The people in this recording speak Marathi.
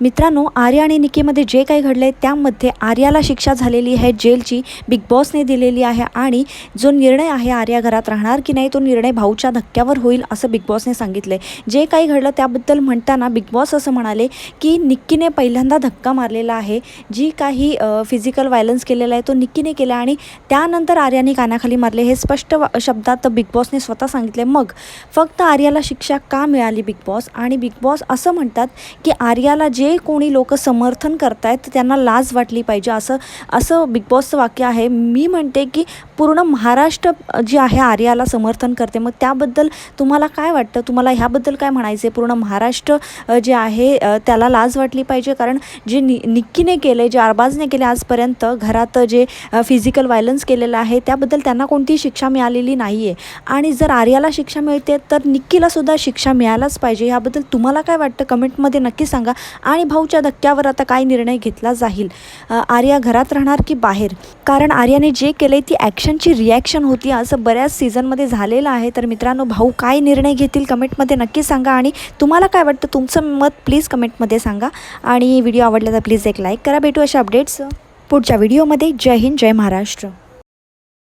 मित्रांनो आर्या आणि निकीमध्ये जे काही घडलं आहे त्यामध्ये आर्याला शिक्षा झालेली आहे जेलची बिग बॉसने दिलेली आहे आणि जो निर्णय आहे आर्या घरात राहणार की नाही तो निर्णय भाऊच्या धक्क्यावर होईल असं बिग बॉसने सांगितलं आहे जे काही घडलं त्याबद्दल म्हणताना बिग बॉस असं म्हणाले की निक्कीने पहिल्यांदा धक्का मारलेला आहे. जी काही फिजिकल व्हायलन्स केलेला आहे तो निक्कीने केला आणि त्यानंतर आर्याने कानाखाली मारले. हे स्पष्ट शब्दात बिग बॉसने स्वतः सांगितले मग फक्त आर्याला शिक्षा का मिळाली बिग बॉस? आणि बिग बॉस असं म्हणतात की आर्याला जे जे कोणी लोक समर्थन करतायत त्यांना लाज वाटली पाहिजे. असं असं बिग बॉसचं वाक्य आहे. मी म्हणते की पूर्ण महाराष्ट्र जे आहे आर्याला समर्थन करते. मग त्याबद्दल तुम्हाला काय वाटतं? तुम्हाला ह्याबद्दल काय म्हणायचं आहे पूर्ण महाराष्ट्र जे आहे त्याला लाज वाटली पाहिजे? कारण जे नि निक्कीने केले जे अरबाजने केले आजपर्यंत घरात जे फिजिकल व्हायलन्स केलेलं आहे त्याबद्दल त्यांना कोणतीही शिक्षा मिळालेली नाही आहे आणि जर आर्याला शिक्षा मिळते तर निक्कीलासुद्धा शिक्षा मिळायलाच पाहिजे. ह्याबद्दल तुम्हाला काय वाटतं? कमेंटमध्ये नक्की सांगा. आणि आणि भाऊच्या धक्क्यावर आता काय निर्णय घेतला जाईल? आर्या घरात राहणार की बाहेर? कारण आर्याने जे केले ती ॲक्शनची रिॲक्शन होती. असं बऱ्याच सीझनमध्ये झालेलं आहे. तर मित्रांनो भाऊ काय निर्णय घेतील कमेंटमध्ये नक्की सांगा. आणि तुम्हाला काय वाटतं? तुमचं मत प्लीज कमेंटमध्ये सांगा. आणि व्हिडिओ आवडला तर प्लीज एक लाईक करा. भेटू अशा अपडेट्स पुढच्या व्हिडिओमध्ये जय हिंद जय महाराष्ट्र.